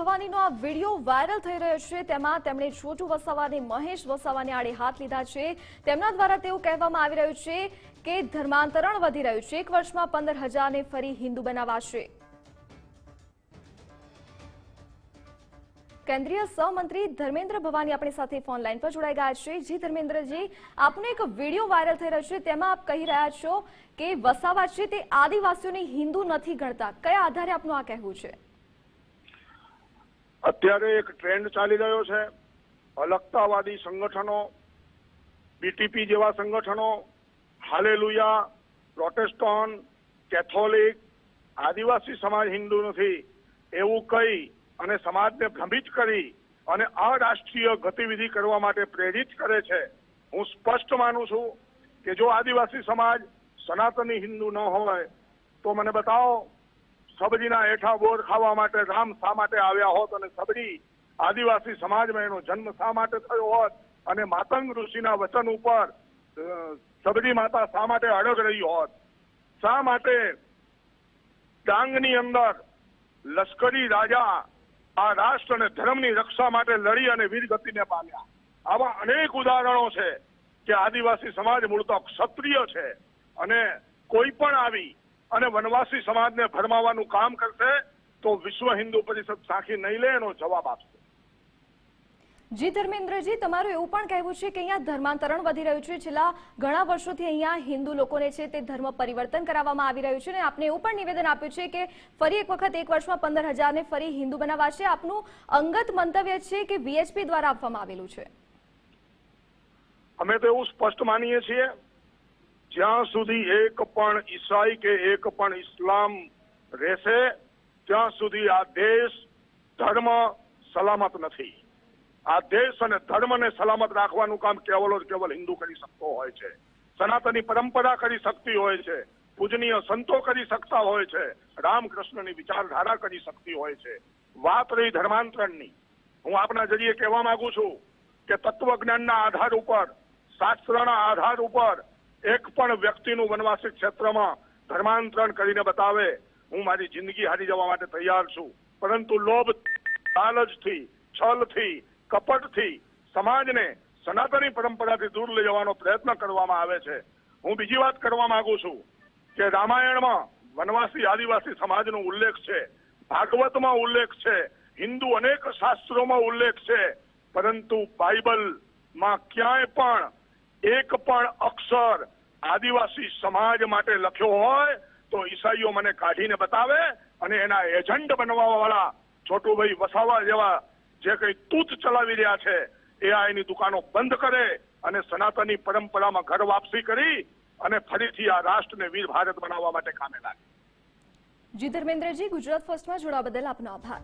ભવાનીનો આ video viral થઈ રહ્યો છે. તેમાં તેમણે છોટુ વસાવાને, મહેશ વસાવાને આડે હાથ લીધા છે. તેમના દ્વારા તેવું કહેવામાં આવી રહ્યું છે કે ધર્માંતરણ વધી રહ્યું છે. એક વર્ષમાં પંદર હજારને ફરી હિન્દુ બનાવાશે. કેન્દ્રીય સહમંત્રી ધર્મેન્દ્ર ભવાની આપણી સાથે ફોન લાઈન પર જોડાઈ ગયા છે. જી ધર્મેન્દ્રજી, આપનો એક વીડિયો વાયરલ થઈ રહ્યો છે. તેમાં આપ કહી રહ્યા છો કે વસાવા છે તે આદિવાસીઓને હિન્દુ નથી ગણતા. કયા આધારે આપનું આ કહેવું છે? અત્યારે એક ટ્રેન્ડ ચાલી રહ્યો છે. અલગતાવાદી સંગઠનો બીટીપી જેવા સંગઠનો, હાલેલુયા, પ્રોટેસ્ટોન, કેથોલિક, આદિવાસી સમાજ, હિન્દુ નથી. એવું કહી અને સમાજને ભ્રમિત કરી અને અરાષ્ટ્રીય ગતિવિધિ કરવા માટે પ્રેરિત કરે છે. હું સ્પષ્ટ માનું છું કે જો આદિવાસી સમાજ સનાતની હિન્દુ ન હોય, તો મને બતાવો સબરીના હેઠા બોર ખાવા માટે રામ શા માટે આવ્યા હોત અને સબરી આદિવાસી સમાજમાં એનો જન્મ શા માટે થયો હોત અને માતંગ ઋષિના વચન ઉપર અ, માતા શા માટે અડગ રહી હોત? શા માટે ડાંગની અંદર લશ્કરી રાજા આ રાષ્ટ્ર અને ધર્મની રક્ષા માટે લડી અને વીરગતિને પામ્યા? આવા અનેક ઉદાહરણો છે કે આદિવાસી સમાજ મૂળ ક્ષત્રિય છે અને કોઈ પણ આવી અને વનવાસી સમાજને ભરમાવાનું કામ કરશે તો વિશ્વ હિન્દુ પરિષદ સાખી નહીં લે એનો જવાબ આપશે. જી ધર્મેન્દ્રજી તમારું એવું પણ કહેવું છે કે અહીંયા ધર્માંતરણ વધી રહ્યું છે. છેલ્લા ઘણા વર્ષોથી અહીંયા હિન્દુ લોકોને છે તે ધર્મ પરિવર્તન કરાવવામાં આવી રહ્યું છે અને આપને એવું પણ નિવેદન આપ્યું છે કે ફરી એક વખત એક વર્ષમાં પંદર હજારને ફરી હિન્દુ બનાવાશે. આપનું અંગત મંતવ્ય છે કે વીએચપી દ્વારા આપવામાં આવેલું છે? અમે તો એવું સ્પષ્ટ માનીએ છીએ જ્યાં સુધી એક પણ ઈસાઈ કે એક પણ ઇસ્લામ રહેશે, ત્યાં સુધી આ દેશ ધર્મ સલામત નથી. આ દેશ અને ધર્મને સલામત રાખવાનું કામ કેવલ કેવલ હિન્દુ કરી શકતો હોય છે. સનાતની પરંપરા કરી શકતી હોય છે. પૂજનીય સંતો કરી શકતા હોય છે. રામકૃષ્ણની વિચારધારા કરી શકતી હોય છે. વાત રહી ધર્માંતરણની. હું આપના જરીએ કહેવા માંગુ છું કે તત્વજ્ઞાનના આધાર ઉપર, શાસ્ત્રના આધાર ઉપર એક પણ વ્યક્તિનું વનવાસી ક્ષેત્રમાં ધર્માંતરણ કરીને બતાવે, હું મારી જિંદગી હારી જવા માટે તૈયાર છું. પરંતુ લોભ લાલચથી, છલથી, કપટથી સમાજને સનાતની પરંપરાથી દૂર લઈ જવાનો પ્રયત્ન કરવામાં આવે છે. હું બીજી વાત કરવા માંગુ છું કે રામાયણમાં વનવાસી આદિવાસી સમાજનો ઉલ્લેખ છે, ભાગવતમાં ઉલ્લેખ છે, હિન્દુ અનેક શાસ્ત્રોમાં ઉલ્લેખ છે, પરંતુ બાઇબલમાં ક્યાંય પણ એક પણ અક્ષર આદિવાસી સમાજ માટે લખ્યો હોય તો ઈસાઈઓ મને કાઢીને બતાવે અને એના એજન્ટ બનવા વાળા છોટુભાઈ વસાવા જેવા જે કઈ તૂત ચલાવી રહ્યા છે, એ આ એની દુકાનો બંધ કરે અને સનાતની પરંપરામાં ઘર વાપસી કરી અને ફરીથી આ રાષ્ટ્રને વીર ભારત બનાવવા માટે કામે લાગે. જી ધર્મેન્દ્રજી ગુજરાત ફર્સ્ટમાં જોડાવા બદલ આપનો આભાર.